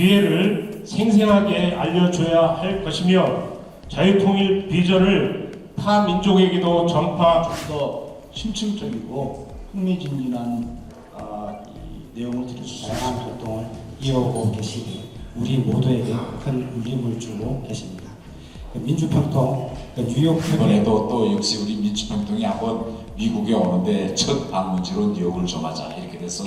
기회를 생생하게 알려줘야 할 것이며 자유통일 비전을 타 민족에게도 전파 더 심층적이고 흥미진진한 아, 이 내용을 들을 수. 다양한 활동을 이어오고 계시기 우리 모두에게 큰 울림을 주고 계십니다. 그 민주평통 그 뉴욕 이번에도 또 역시 우리 민주평통이 한번 미국에 오는데 첫 방문지로 뉴욕을 점하자 이렇게 돼서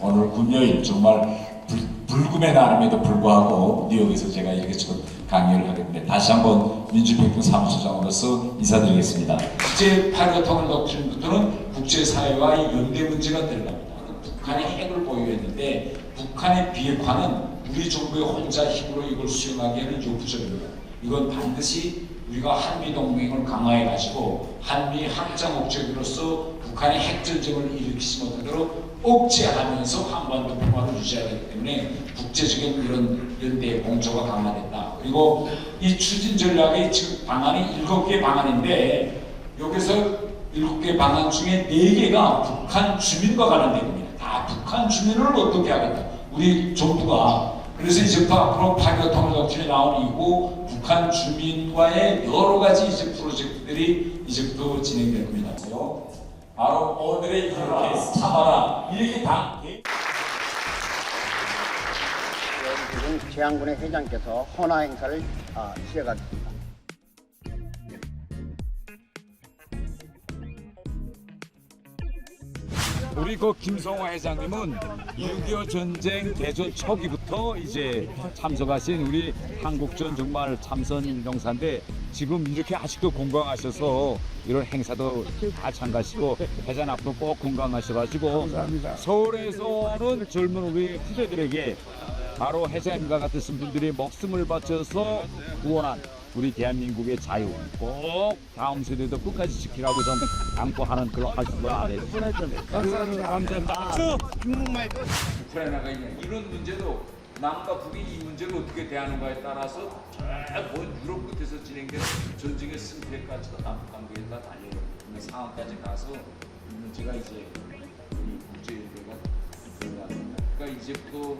오늘 금요일 정말 불, 불금의 날임에도 불구하고 뉴욕에서 제가 이렇게 첫 강연을 하게 됩니다. 다시 한번 민주평통 사무처장으로서 인사드리겠습니다. 국제 통일 독trин부터는 국제사회와의 연대 문제가 들어갑니다. 북한이 핵을 보유했는데 북한의 비핵화는 우리 정부의 혼자 힘으로 이걸 수행하기에는 역부족입니다. 이건 반드시 우리가 한미 동맹을 강화해 가지고 한미 확장 목적으로서 북한의 핵 전쟁을 일으키지 못하도록 억제하면서 한반도 평화를 유지해야 하기 때문에 국제적인 이런 연대의 공조가 강화됐다. 그리고 이 추진 전략의 지금 방안이 일곱 개 방안인데 여기서 일곱 개 방안 중에 네 개가 북한 주민과 관련된 겁니다. 다 북한 주민을 어떻게 하겠다. 우리 정부가 그래서 이제부터 앞으로 통일 정책이 나온 이후 북한 주민과의 여러 가지 이제 프로젝트들이 이제부터 진행될 겁니다. 바로 오늘의 이렇게 참아라 이렇게 다 지금 재향군의 회장께서 헌화 행사를 아, 시작하겠습니다. 우리 그 김성호 회장님은 6.25 전쟁 개전 초기부터 이제 참석하신 우리 한국전 정말 참선 용사인데 지금 이렇게 아직도 건강하셔서 이런 행사도 다 참가하시고 회장 앞으로 꼭 건강하셔가지고 서울에서는 젊은 우리 후배들에게 바로 회장님과 같으신 분들이 목숨을 바쳐서 구원한 우리 대한민국의 자유 꼭 다음 세대도 끝까지 지키라고 좀 강구하는 그런 말씀을 안 해주셨습니다. 감사합니다. 우크라이나가 있냐 이런 문제도 남과 북이 이 문제를 어떻게 대하는가에 따라서 저먼 유럽 끝에서 진행된 전쟁의 승패까지도 남북 관계에 다 달려있는 상황까지 가서 이 문제가 이제 우리 국제연대가 들어갑니다. 그러니까 이제부터